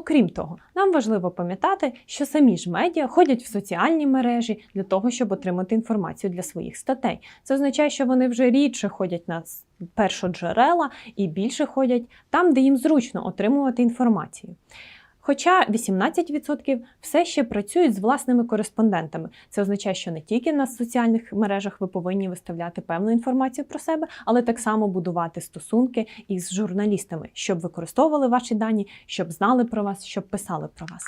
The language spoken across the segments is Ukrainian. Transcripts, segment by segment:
Окрім того, нам важливо пам'ятати, що самі ж медіа ходять в соціальні мережі для того, щоб отримати інформацію для своїх статей. Це означає, що вони вже рідше ходять на першоджерела і більше ходять там, де їм зручно отримувати інформацію. Хоча 18% все ще працюють з власними кореспондентами. Це означає, що не тільки на соціальних мережах ви повинні виставляти певну інформацію про себе, але так само будувати стосунки із журналістами, щоб використовували ваші дані, щоб знали про вас, щоб писали про вас.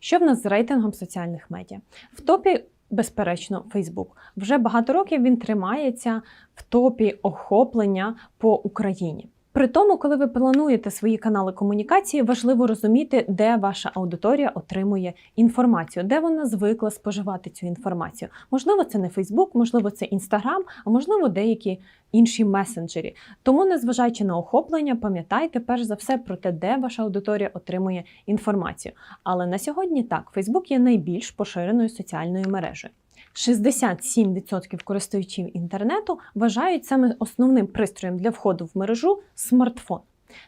Що в нас з рейтингом соціальних медіа? В топі, безперечно, Facebook. Вже багато років він тримається в топі охоплення по Україні. При тому, коли ви плануєте свої канали комунікації, важливо розуміти, де ваша аудиторія отримує інформацію, де вона звикла споживати цю інформацію. Можливо, це не Facebook, можливо, це Instagram, а можливо, деякі інші месенджері. Тому, незважаючи на охоплення, пам'ятайте перш за все про те, де ваша аудиторія отримує інформацію. Але на сьогодні так, Facebook є найбільш поширеною соціальною мережею. 67% користувачів інтернету вважають саме основним пристроєм для входу в мережу смартфон.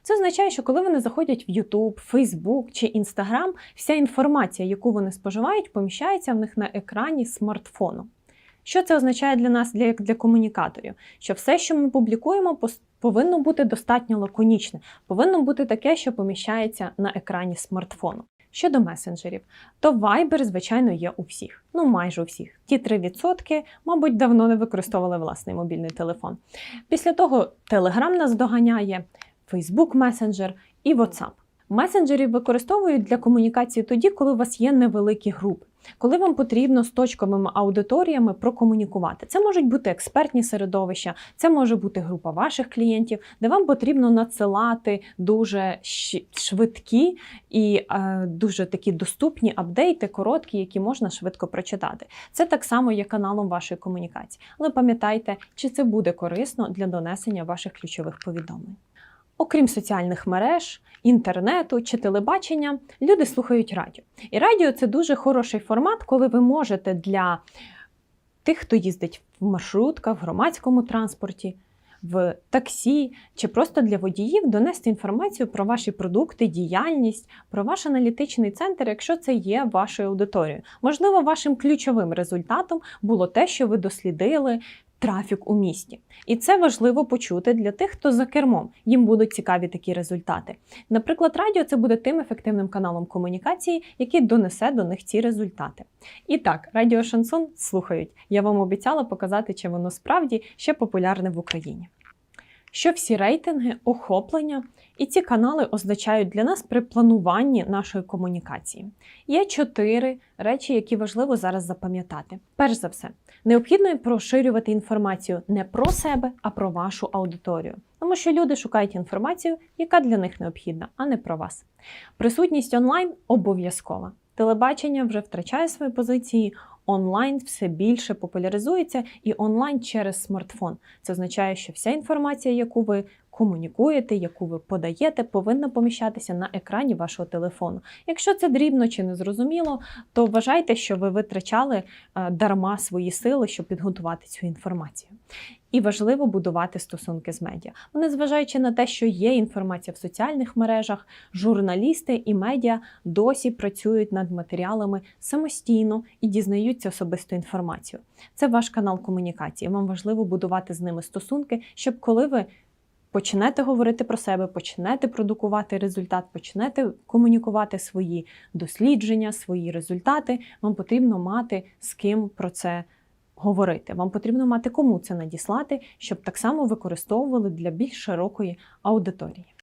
Це означає, що коли вони заходять в YouTube, Facebook чи Instagram, вся інформація, яку вони споживають, поміщається в них на екрані смартфону. Що це означає для нас, як для комунікаторів? Що все, що ми публікуємо, повинно бути достатньо лаконічне, повинно бути таке, що поміщається на екрані смартфону. Щодо месенджерів, то Viber, звичайно, є у всіх, ну майже у всіх. Ті 3%, мабуть, давно не використовували власний мобільний телефон. Після того Telegram нас доганяє, Facebook Messenger і WhatsApp. Месенджерів використовують для комунікації тоді, коли у вас є невеликі групи, коли вам потрібно з точковими аудиторіями прокомунікувати. Це можуть бути експертні середовища, це може бути група ваших клієнтів, де вам потрібно надсилати дуже швидкі і е, дуже такі доступні апдейти, короткі, які можна швидко прочитати. Це так само є каналом вашої комунікації. Але пам'ятайте, чи це буде корисно для донесення ваших ключових повідомлень. Окрім соціальних мереж, інтернету чи телебачення, люди слухають радіо. І радіо це дуже хороший формат, коли ви можете для тих, хто їздить в маршрутках, в громадському транспорті, в таксі чи просто для водіїв донести інформацію про ваші продукти, діяльність, про ваш аналітичний центр, якщо це є вашою аудиторією. Можливо, вашим ключовим результатом було те, що ви дослідили. Трафік у місті, і це важливо почути для тих, хто за кермом. Їм будуть цікаві такі результати. Наприклад, радіо це буде тим ефективним каналом комунікації, який донесе до них ці результати. І так, радіо Шансон слухають. Я вам обіцяла показати, чи воно справді ще популярне в Україні. Що всі рейтинги, охоплення і ці канали означають для нас при плануванні нашої комунікації. Є чотири речі, які важливо зараз запам'ятати. Перш за все, необхідно проширювати інформацію не про себе, а про вашу аудиторію. Тому що люди шукають інформацію, яка для них необхідна, а не про вас. Присутність онлайн обов'язкова. Телебачення вже втрачає свої позиції. Онлайн все більше популяризується і онлайн через смартфон. Це означає, що вся інформація, яку ви комунікуєте, яку ви подаєте, повинна поміщатися на екрані вашого телефону. Якщо це дрібно чи незрозуміло, то вважайте, що ви витрачали е, дарма свої сили, щоб підготувати цю інформацію. І важливо будувати стосунки з медіа. Незважаючи на те, що є інформація в соціальних мережах, журналісти і медіа досі працюють над матеріалами самостійно і дізнаються особисту інформацію. Це ваш канал комунікації. Вам важливо будувати з ними стосунки, щоб коли ви почнете говорити про себе, почнете продукувати результат, почнете комунікувати свої дослідження, свої результати, вам потрібно мати з ким про це говорити. Вам потрібно мати кому це надіслати, щоб так само використовували для більш широкої аудиторії.